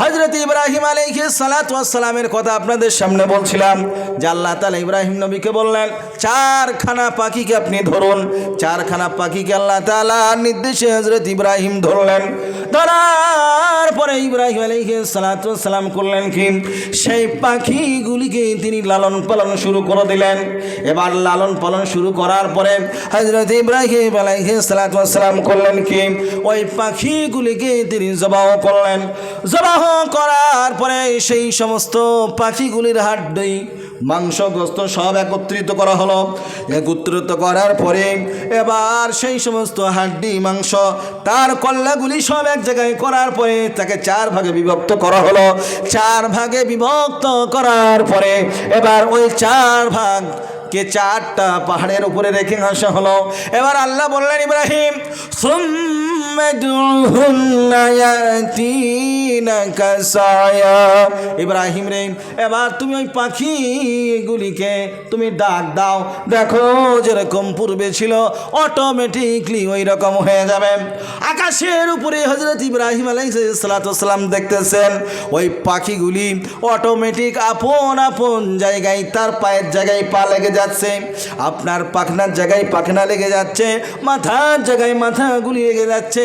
হজরত ইব্রাহিম আলাইহি সালামের কথা আপনাদের সামনে বলছিলাম, যে আল্লাহ তালা ইব্রাহিম নবীকে বললেন, চারখানা পাখিকে আপনি ধরুন। চারখানা পাখিকে আল্লাহ তালা নির্দেশে হজরত ইব্রাহিম ধরলেন। ধরার পরে ইব্রাহিম আলাইহি সালাম করলেন কি? সেই পাখিগুলিকে তিনি লালন পালন শুরু করে দিলেন। এবার লালন পালন শুরু করার পরে হজরত ইব্রাহিম আলাইহি সালাম করলেন কি? ওই পাখিগুলিকে তিনি জবাহ করলেন। জবাহ করার পরে সেই সমস্ত পাখিগুলির হাড্ডি মাংস, গোস্ত সব একত্রিত করা হলো। একত্রিত করার পরে এবার সেই সমস্ত হাড্ডি মাংস তার কল্লাগুলি সব এক জায়গায় করার পরে তাকে চার ভাগে বিভক্ত করা হলো। চার ভাগে বিভক্ত করার পরে এবার ওই চার ভাগ কে চারটা পাহাড়ের উপরে রেখে আসা হলো? এবার আল্লাহ বললেন, ইব্রাহিম ইব্রাহিম রে, এবার তুমি ওই পাখিগুলিকে তুমি ডাক দাও। দেখো যেরকম পূর্বে ছিল অটোমেটিকলি ওই রকম হয়ে যাবে। আকাশের উপরে হজরত ইব্রাহিম আলাইসালাম দেখতেছেন, ওই পাখিগুলি অটোমেটিক আপন আপন জায়গায়, তার পায়ের জায়গায় পা লেগে যাচ্ছে, আপনার পাখনার জায়গায় পাখনা লেগে যাচ্ছে, মাথার জায়গায় মাথাগুলি লেগে যাচ্ছে।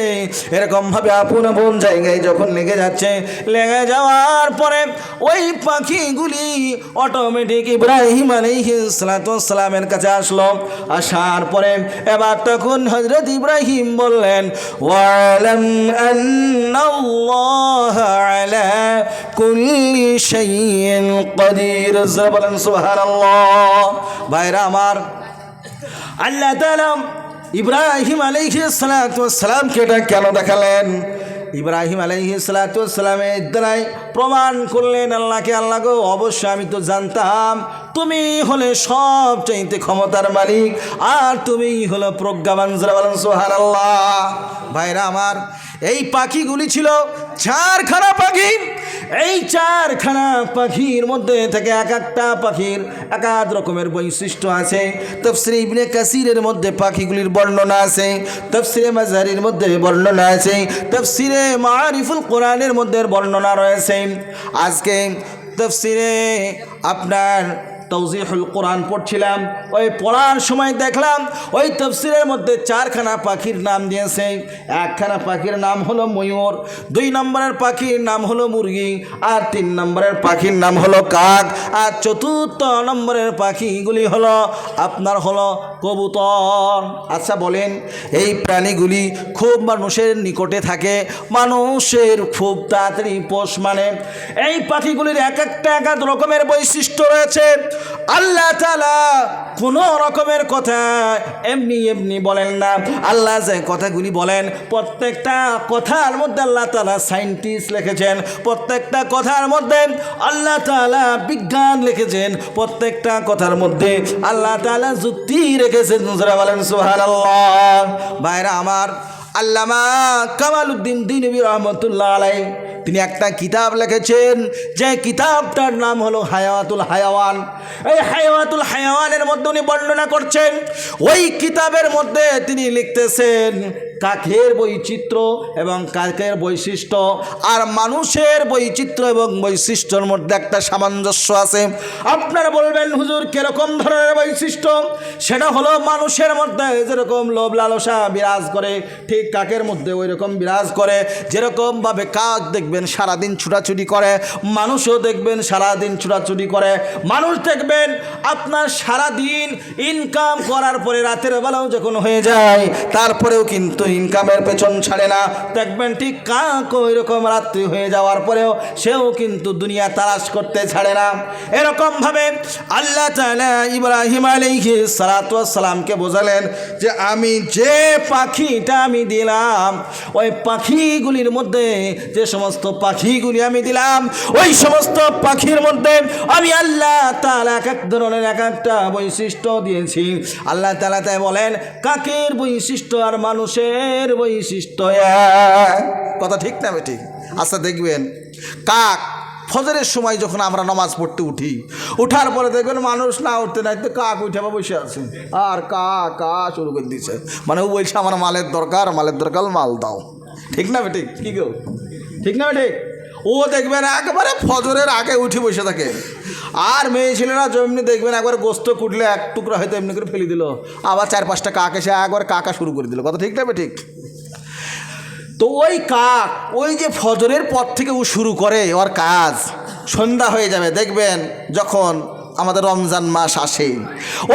এরকমভাবে আপন আপন জায়গায় যখন লেগে যাচ্ছে, লেগে যাওয়ার পরে ওই পাখিগুলি অটোমেটিক ইব্রাহিম আলাইহিসালামের কাছে আসলো। আসার পরে এবার তখন হজরত ইব্রাহিম বললেন, ওয়ালাম আন্নাল্লাহ আলা কুল্লি শাইইন জোরে বলেন, সুবহানাল্লাহ। ভাইরা আমার আল্লাহ তাআলা ইব্রাহিম আলাইহিস সালামকে এটা কেন দেখালেন? ইব্রাহিম আলাইহি সালামের দ্বারাই প্রমাণ করলেন আল্লাহকে আল্লাহকে অবশ্যই আমি তো জানতাম তুমি হলে সব চাইতে ক্ষমতার মালিক আর তুমি হলো প্রজ্ঞাবান সোহার আল্লাহ ভাইরা আমার, এই পাখিগুলি ছিল চারখানা পাখি। এই চারখানা পাখির মধ্যে থেকে এক একটা পাখির এক এক রকমের বৈশিষ্ট্য আছে। তফসিরে ইবনে কাসিরের মধ্যে পাখিগুলির বর্ণনা আছে, তফসিরে মাজারির মধ্যে বর্ণনা আছে, তফসিরে মারিফুল কোরআনের মধ্যে বর্ণনা রয়েছে। আজকে তফসিরে আপনার তৌজিহুল কোরআন পড়ছিলাম, ওই পড়ার সময় দেখলাম ওই তফসিরের মধ্যে চারখানা পাখির নাম দিয়েছে। একখানা পাখির নাম হলো ময়ূর, দুই নম্বরের পাখির নাম হলো মুরগি, আর তিন নম্বরের পাখির নাম হলো কাক, আর চতুর্থ নম্বরের পাখিগুলি হলো, আপনার হলো কবুতর। আচ্ছা বলেন, এই প্রাণীগুলি খুব মানুষের নিকটে থাকে, মানুষের খুব তাড়াতাড়ি পোষ মানে। এই পাখিগুলির এক একটা এক এক রকমের বৈশিষ্ট্য রয়েছে। আল্লাহ তালা কোনো রকমের কথা এমনি এমনি বলেন না। আল্লাহ যে কথাগুলি বলেন, প্রত্যেকটা কথার মধ্যে আল্লাহ তালা সায়েন্টিস্ট লিখেছেন, প্রত্যেকটা কথার মধ্যে আল্লাহ তালা বিজ্ঞান লিখেছেন, প্রত্যেকটা কথার মধ্যে আল্লাহ তালা যুক্তি রেখেছেন। বলেন সোহান ভাইরা আমার আল্লামা কামাল উদ্দিন দিনবী রহমতুল্লাহ আলাই তিনি একটা কিতাব লিখেছেন, যে কিতাবটার নাম হলো হায়াতুল হায়াওয়ান। এই হায়াতুল হায়াওয়ানের মধ্যে উনি বর্ণনা করছেন, ওই কিতাবের মধ্যে তিনি লিখতেছেন, কাকের বৈচিত্র্য এবং কাকের বৈশিষ্ট্য। আর মানুষের বৈচিত্র্য এবং বৈশিষ্ট্যর মধ্যে একটা সামঞ্জস্য আছে। আপনারা বলবেন, হুজুর, কীরকম ধরনের বৈশিষ্ট্য? সেটা হলো মানুষের মধ্যে যেরকম লোভ লালসা বিরাজ করে, ঠিক কাকের মধ্যে ওই রকম বিরাজ করে, যেরকমভাবে কাক দেখবেন সারাদিন ছুটাছুটি করে, মানুষও দেখবেন সারাদিন ছুটাছুটি করে, মানুষ দেখবেন আপনার সারাদিন ইনকাম করার পরে রাতের বেলাও যখন হয়ে যায়, তারপরেও কিন্তু ইনকামের পেছন ছাড়ে না। দেখবেন ঠিক কাক ওই রকম রাত্রি হয়ে যাওয়ার পরেও সেও কিন্তু দুনিয়া তালাশ করতে ছাড়ে না। এরকমভাবে আল্লাহ তাআলা ইব্রাহিম আলাইহি সালামকে বোঝালেন যে আমি যে পাখিটা আমি দিলাম, ওই পাখিগুলির মধ্যে যে সমস্ত পাখিগুলি আমি দিলাম। ওই সমস্ত পাখির মধ্যে আমি আল্লাহ তালা এক এক ধরনের, এক একটা বৈশিষ্ট্য দিয়েছি। আল্লাহ তালা তাই বলেন, কাকের বৈশিষ্ট্য আর মানুষের বৈশিষ্ট্য। কথা ঠিক না ঠিক আচ্ছা দেখবেন, কাক ফজরের সময় যখন আমরা নামাজ পড়তে উঠি, উঠার পরে দেখবেন মানুষ না উঠতে নাই তো কাক উঠে বসে আছে। আর কা কা শুরু করে দিচ্ছে মানে ও বলছে, আমার মালের দরকার মালের দরকার মাল দাও। ঠিক না বেঠিক? কি গো? ঠিক না বেঠিক ও দেখবেন একবারে ফজরের আগে উঠে বসে থাকে। আর মেয়ে ছেলেরা যেমনি দেখবেন একবার গোস্ত কুটলে এক টুকরা হয়তো এমনি করে ফেলে দিল। আবার চার পাঁচটা কাক এসে একবার কাকা শুরু করে দিল। কথা ঠিক না ঠিক তো ওই কাক, ওই যে ফজরের পর থেকে ও শুরু করে ওর কাজ, সন্ধ্যা হয়ে যাবে, দেখবেন যখন আমাদের রমজান মাস আসে।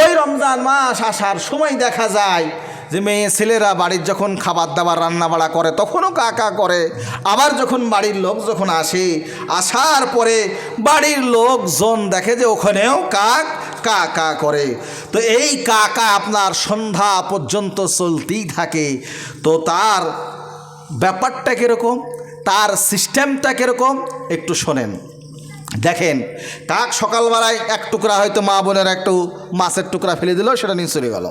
ওই রমজান মাস আসার সময় দেখা যায় যে মেয়ে ছেলেরা বাড়ির যখন খাবার দাবার, রান্না বাড়া করে, তখনও কাকা করে। আবার যখন বাড়ির লোক যখন আসে, আসার পরে বাড়ির লোকজন দেখে যে ওখানেও কাক কা কা করে। তো এই কাকা আপনার সন্ধ্যা পর্যন্ত চলতেই থাকে। তো তার ব্যাপারটা কীরকম? তার সিস্টেমটা কীরকম? একটু শোনেন। দেখেন, কাক সকালবেলায় এক টুকরা হয়তো মা বোনের একটু মাছের টুকরা ফেলে দিল, সেটা নিয়ে চলে গেল।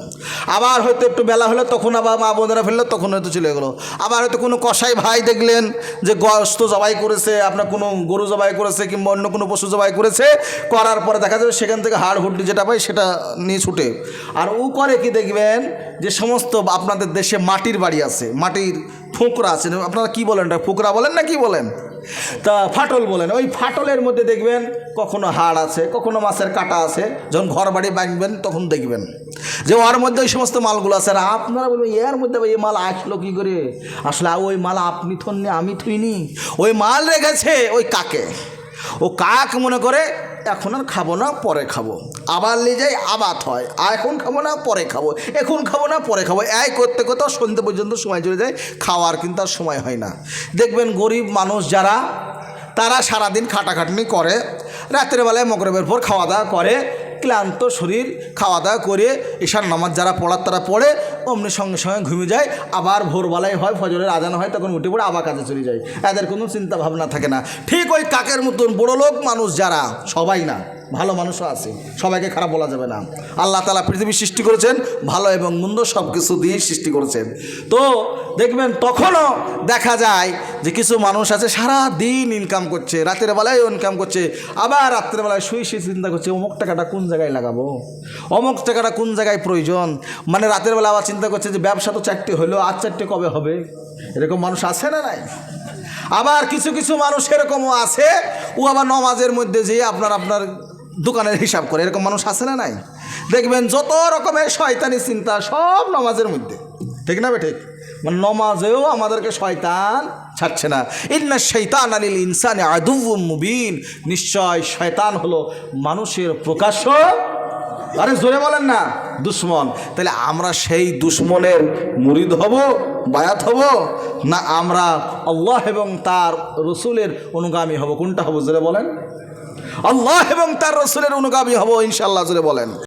আবার হয়তো একটু বেলা হলো, তখন আবার মা বোনেরা ফেলল, তখন হয়তো চলে গেলো। আবার হয়তো কোনো কসাই ভাই দেখলেন যে গস্ত জবাই করেছে, আপনার কোনো গরু জবাই করেছে কিংবা অন্য কোনো পশু জবাই করেছে, করার পরে দেখা যাবে সেখান থেকে হাড় হুড্ডি যেটা পাই সেটা নিয়ে ছুটে। আর ও করে কি দেখবেন, যে সমস্ত আপনাদের দেশে মাটির বাড়ি আছে, মাটির ফোকরা আছে। আপনারা কি বলেন ফোকরা বলেন না কি বলেন? তা ফাটল বলেন। ওই ফাটলের মধ্যে দেখবেন কখনো হাড় আছে, কখনো মাছের কাটা আছে। যখন ঘর বাড়ি বাঁধবেন, তখন দেখবেন যে ওর মধ্যে ওই সমস্ত মালগুলো আছে। আর আপনারা বলবেন, এর মধ্যে এই মাল আসলো কি করে? আসলে ওই মাল আপনি থননি, আমি থুইনি। ওই মাল রেখেছে ওই কাকে? ও কাক মনে করে এখন আর খাব না, পরে খাব। আবার নিয়ে যাই আবাত হয়। আর এখন খাব না, পরে খাব। এখন খাব না, পরে খাব। এই করতে করতে সন্ধ্যে পর্যন্ত সময় চলে যায়। খাওয়ার কিন্তু আর সময় হয় না। দেখবেন গরিব মানুষ যারা, তারা সারাদিন খাটাখাটনি করে, রাত্রেবেলায় মকরবের পর খাওয়া দাওয়া করে ক্লান্ত শরীর খাওয়া দাওয়া করে ঈশার নামাজ যারা পড়ার তারা পড়ে, অমনি সঙ্গে সঙ্গে ঘুমিয়ে যায়, আবার ভোরবেলায় হয়, ফজরের আজান হয়, তখন উঠে পড়ে আবার কাজে চলে যায়। এদের কোনো চিন্তা ভাবনা থাকে না। ঠিক ওই কাকের মতন বড় লোক মানুষ যারা, সবাই না। ভালো মানুষও আছে। সবাইকে খারাপ বলা যাবে না। আল্লাহ তালা পৃথিবী সৃষ্টি করেছেন, ভালো এবং মন্দ সব কিছু দিয়েই সৃষ্টি করেছেন। তো দেখবেন তখনও দেখা যায় যে কিছু মানুষ আছে সারা দিন ইনকাম করছে, রাতের বেলায় ইনকাম করছে, আবার রাত্রের বেলায় শুয়ে শুয়ে চিন্তা করছে, অমুক টাকাটা কোন জায়গায় লাগাবো? অমুক টাকাটা কোন জায়গায় প্রয়োজন? মানে রাতের বেলা আবার চিন্তা করছে যে ব্যবসা তো চারটে হলো আর চারটে কবে হবে? এরকম মানুষ আছে না নাই? আবার কিছু কিছু মানুষ এরকমও আছে, ও আবার নমাজের মধ্যে যেয়ে আপনার আপনার দোকানের হিসাব করে এরকম মানুষ আছে না নাই? দেখবেন যত রকমের শয়তানি চিন্তা সব নমাজের মধ্যে। ঠিক না বে ঠিক? মানে নমাজেও আমাদেরকে শয়তান ছাড়ছে না। ইন্না শৈতান আলিল ইনসানে মুবিন। নিশ্চয় শয়তান হলো মানুষের প্রকাশ্য আরে জোরে বলেন না, দুশ্মন। তাহলে আমরা সেই দুশ্মনের মুরিদ হব, বায়াত হব, না আমরা আল্লাহ এবং তার রসুলের অনুগামী হব? কোনটা হব? জোরে বলেন। আল্লাহ এবং তার রসুলের অনুগামী হব ইনশাল্লাহ বলেন।